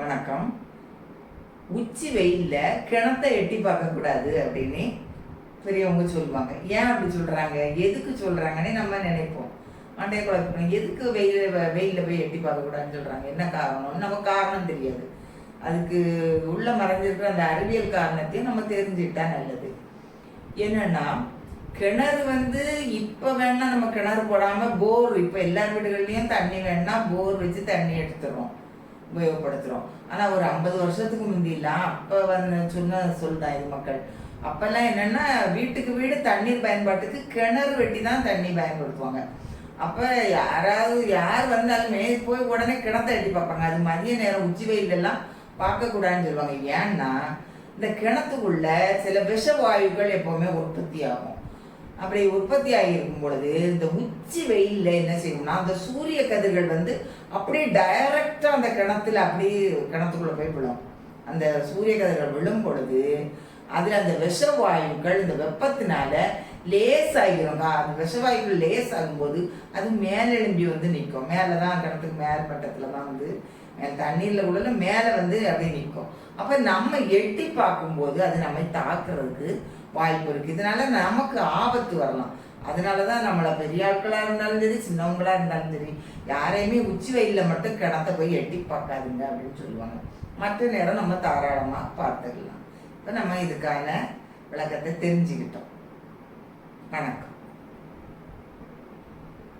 வணக்கம். உச்சி வெயிலில் கிணத்தை எட்டி பார்க்கக்கூடாது அப்படின்னு பெரியவங்க சொல்லுவாங்க. ஏன் அப்படி சொல்கிறாங்க எதுக்கு சொல்கிறாங்கன்னு நம்ம நினைப்போம். மண்டைய குழப்பம் எதுக்கு வெயில் வெயிலில் போய் எட்டி பார்க்கக்கூடாதுன்னு சொல்கிறாங்க என்ன காரணம்னு நமக்கு காரணம் தெரியாது. அதுக்கு உள்ள மறைஞ்சிருக்கிற அந்த அறிவியல் காரணத்தையும் நம்ம தெரிஞ்சுக்கிட்டா நல்லது. என்னன்னா கிணறு வந்து இப்போ வேணால் நம்ம கிணறு போடாமல் போர் இப்போ எல்லார் வீடுகள்லேயும் தண்ணி வேணால் போர் வச்சு தண்ணி எடுத்துறோம் உபயோகப்படுத்துகிறோம் ஆனால் ஒரு ஐம்பது வருஷத்துக்கு முந்திலாம் அப்போ வந்து சொன்ன சொல்தான் இது மக்கள். அப்போல்லாம் என்னன்னா வீட்டுக்கு வீடு தண்ணீர் பயன்பாட்டுக்கு கிணறு வெட்டி தான் தண்ணி பயன்படுத்துவாங்க. அப்போ யாராவது யார் வந்தாலுமே போய் உடனே கிணத்தை எட்டி பார்ப்பாங்க. அது மதிய நேரம் உச்சி வெயிலெல்லாம் பார்க்கக்கூடாதுன்னு சொல்லுவாங்க. ஏன்னா இந்த கிணத்துக்குள்ள சில விஷ வாயுக்கள் எப்போவுமே உற்பத்தி ஆகும். அப்படி உற்பத்தி ஆகியிருக்கும் பொழுது இந்த உச்சி வெயில்ல என்ன செய்யணும்னா அந்த சூரிய கதிர்கள் வந்து அப்படியே டைரக்டா அந்த கிணத்துல அப்படியே கிணத்துக்குள்ள போய் விழும். அந்த சூரிய கதிர்கள் விழும் பொழுது அதில் அந்த விஷ வாயுக்கள் இந்த வெப்பத்தினால லேஸ் ஆகிரும் அந்த விஷவாயுக்கள் லேஸ் ஆகும்போது அது மேலெழும்பி வந்து நிற்கும். மேலே தான் கிணத்துக்கு மேல் மட்டத்தில் தான் வந்து தண்ணீரில் உள்ள மேலே வந்து அப்படியே நிற்கும். அப்போ நம்ம எட்டி பார்க்கும்போது அது நம்மை தாக்குறதுக்கு வாய்ப்பு இருக்குது இதனால நமக்கு ஆபத்து வரலாம். அதனால தான் நம்மளை பெரிய ஆட்களாக இருந்தாலும் சரி சின்னவங்களாக இருந்தாலும் சரி யாரையுமே உச்சி வெயிலில் மட்டும் கிணத்த போய் எட்டி பார்க்காதுங்க அப்படின்னு சொல்லுவாங்க. மற்ற நேரம் நம்ம தாராளமாக பார்த்துக்கலாம். இப்போ நம்ம இதுக்கான விளக்கத்தை தெரிஞ்சுக்கிட்டோம். வணக்கம்.